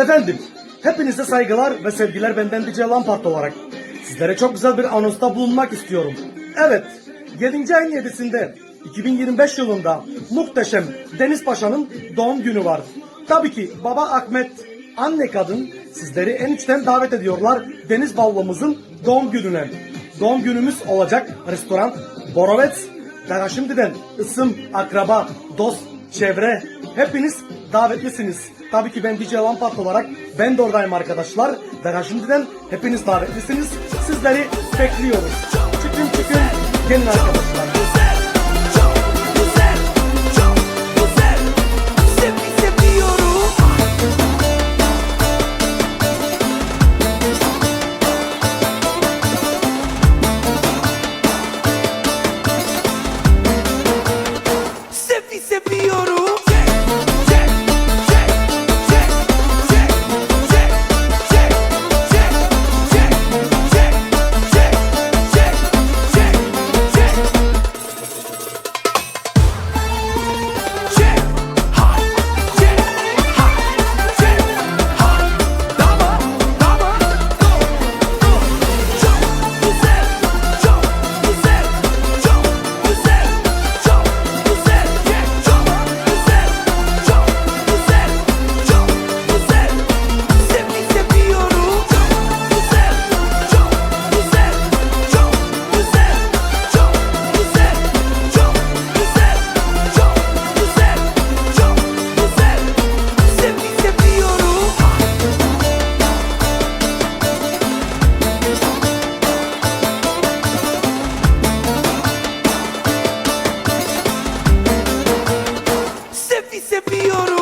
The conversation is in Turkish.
Efendim, hepinize saygılar ve sevgiler benden DJ Lampart olarak. Sizlere çok güzel bir anonsta bulunmak istiyorum. Evet, 7. ayın 7'sinde 2025 yılında muhteşem Deniz Paşa'nın doğum günü var. Tabii ki baba Ahmet, anne kadın sizleri en içten davet ediyorlar Deniz Ballamızın doğum gününe. Doğum günümüz olacak restoran Borovets. Daha şimdiden ısım, akraba, dost, çevre hepiniz davetlisiniz. Tabii ki ben DJ Lampart olarak ben de oradayım arkadaşlar. Daha şimdiden hepiniz davetlisiniz. Sizleri bekliyoruz. Çıkın çıkın gelin arkadaşlar. yapıyorum.